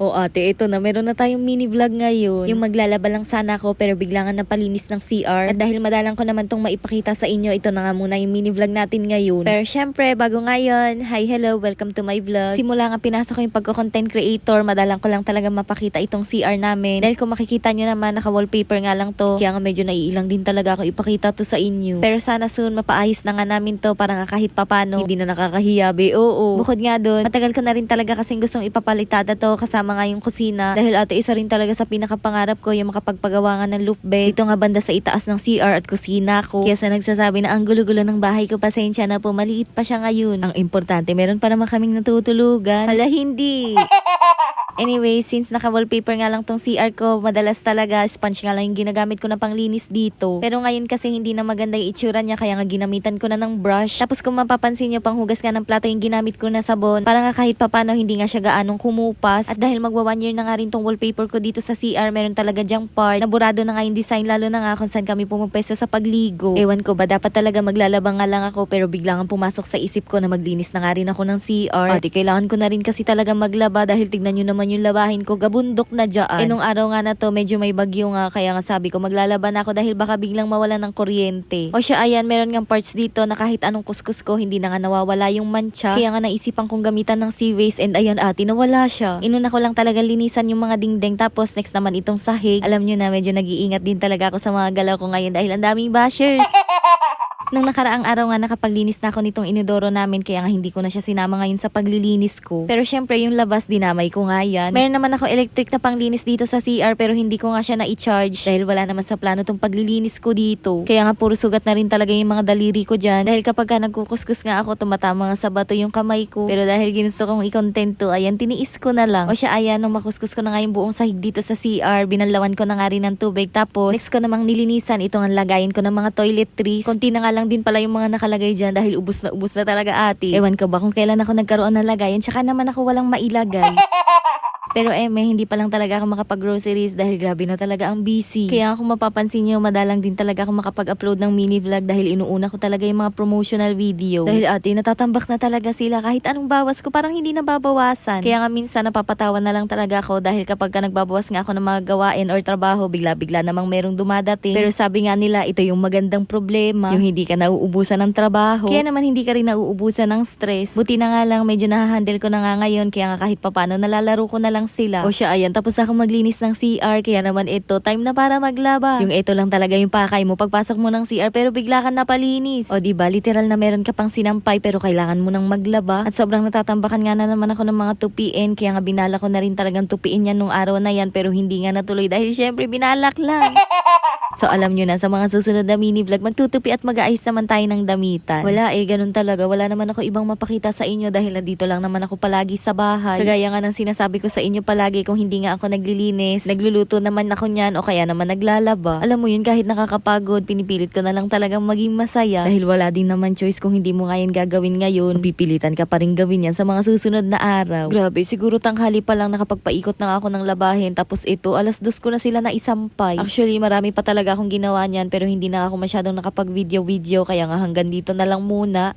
O ate, ito na. Meron na tayong mini vlog ngayon. Yung maglalaba lang sana ako pero bigla nga napalinis ng CR. At dahil madalang ko naman tong maipakita sa inyo, ito na nga muna yung mini vlog natin ngayon. Pero syempre, bago ngayon, hi, hello, welcome to my vlog. Simula nga pinasok ko yung pagko-content creator, madalang ko lang talaga mapakita itong CR namin. Dahil kung makikita nyo naman, naka-wallpaper nga lang to. Kaya nga medyo naiilang din talaga ako ipakita to sa inyo. Pero sana soon mapaayos na nga namin to para nga kahit papano, hindi na nakakahiya, be. Oo. Bukod nga doon, matagal ko na rin talaga kasing gustong ipapalitada to kasama nga yung kusina. Dahil ate, isa rin talaga sa pinakapangarap ko yung makapagpagawa nga ng loop bed. Dito nga banda sa itaas ng CR at kusina ko. Kaya sa nagsasabi na ang gulo-gulo ng bahay ko, pasensya na po, maliit pa siya ngayon. Ang importante, meron pa naman kaming natutulugan. Hala, hindi. Anyway, since naka-wallpaper nga lang tong CR ko, madalas talaga sponge nga lang yung ginagamit ko na panglinis dito. Pero ngayon kasi hindi na maganda yung itsura niya, kaya nga ginamitan ko na ng brush. Tapos kung mapapansin nyo, panghugas nga ng plato yung ginamit ko na sabon, para nga kahit papano hindi nga siya gaanong kumupas. At dahil magwa one year na nga rin tong wallpaper ko dito sa CR, meron talaga dyang part, naburado na nga yung design, lalo na nga kung saan kami pumupwesto sa pagligo. Ewan ko ba, dapat talaga maglalabang nga lang ako, pero biglang pumasok sa isip ko na maglinis na nga rin ako ng CR. Pati kailangan ko na rin kasi talaga maglaba dahil tignan nyo naman yung labahin ko, gabundok na dyan. Eh nung araw nga na to, medyo may bagyo nga, kaya nga sabi ko maglalaban ako dahil baka biglang mawala ng kuryente. O siya, ayan, meron nga parts dito na kahit anong kuskus ko, hindi na nga nawawala yung mancha. Kaya nga naisipan kong gamitan ng sea waste and ayan ate, nawala siya. Inuna ko lang talaga linisan yung mga dingding tapos next naman itong sahig. Alam nyo na, medyo nag-iingat din talaga ako sa mga galaw ko ngayon dahil ang daming bashers. Nung nakaraang araw nga nakapaglinis na ako nitong inidoro namin kaya nga hindi ko na siya sinama ngayon sa paglilinis ko. Pero syempre yung labas dinamay ko nga yan. Meron naman ako electric na panglinis dito sa CR pero hindi ko nga siya na-charge dahil wala naman sa plano tong paglilinis ko dito. Kaya nga puro sugat na rin talaga yung mga daliri ko dyan dahil kapag ka nagkukuskus nga ako tumatama nga sa bato yung kamay ko. Pero dahil ginusto kong i-content to, ayan tiniis ko na lang. O siya ayan nung makuskus ko na nga yung buong sahig dito sa CR, binalawan ko na nga rin ng tubig tapos next ko namang nilinisan itong ang lagayin ko ng mga toiletries. Konti na nga lang din pala yung mga nakalagay dyan dahil ubus na ubus na talaga ate. Ewan ko ba kung kailan ako nagkaroon ng lagayan tsaka naman ako walang mailagay. Pero eh, may hindi pa lang talaga ako makapag-groceries dahil grabe na talaga ang busy. Kaya kung mapapansin nyo, madalang din talaga ako makapag-upload ng mini vlog dahil inuuna ko talaga yung mga promotional video. Dahil ate, natatambak na talaga sila kahit anong bawas ko, parang hindi na babawasan. Kaya nga minsan napapatawa na lang talaga ako dahil kapag ka nagbabawas nga ako ng mga gawain or trabaho, bigla-bigla namang merong dumadating. Pero sabi nga nila, ito yung magandang problema, yung hindi ka nauubusan ng trabaho. Kaya naman hindi ka rin nauubusan ng stress. Buti na nga lang, medyo nahahandle ko na nga ngayon, kaya nga kahit papano nalalaro ko na lang sila. O siya, ayan, tapos ako maglinis ng CR, kaya naman ito, time na para maglaba. Yung ito lang talaga yung pakay mo pagpasok mo ng CR, pero bigla ka napalinis. O di ba literal na meron ka pang sinampay, pero kailangan mo nang maglaba. At sobrang natatambakan nga na naman ako ng mga tupiin, kaya nga binala ko na rin talagang tupiin yan nung araw na yan, pero hindi nga natuloy dahil syempre binalak lang. So alam nyo na, sa mga susunod na mini vlog, magtutupi at mag-aayos naman tayo ng damitan. Wala eh, ganun talaga. Wala naman ako ibang mapakita sa inyo dahil nandito lang naman ako palagi sa bahay. Kagaya nga ng sinasabi ko sa inyo palagi kung hindi nga ako naglilinis, nagluluto naman ako niyan o kaya naman naglalaba. Alam mo yun, kahit nakakapagod, pinipilit ko na lang talagang maging masaya. Dahil wala din naman choice kung hindi mo nga yan gagawin ngayon, pipilitan ka pa rin gawin yan sa mga susunod na araw. Grabe, siguro tanghali pa lang nakapagpaikot na ako ng labahin tapos ito, alas dos ko na sila na isampay. Actually, marami pa talaga akong ginawa niyan pero hindi na ako masyadong nakapag-video-video kaya nga hanggang dito na lang muna.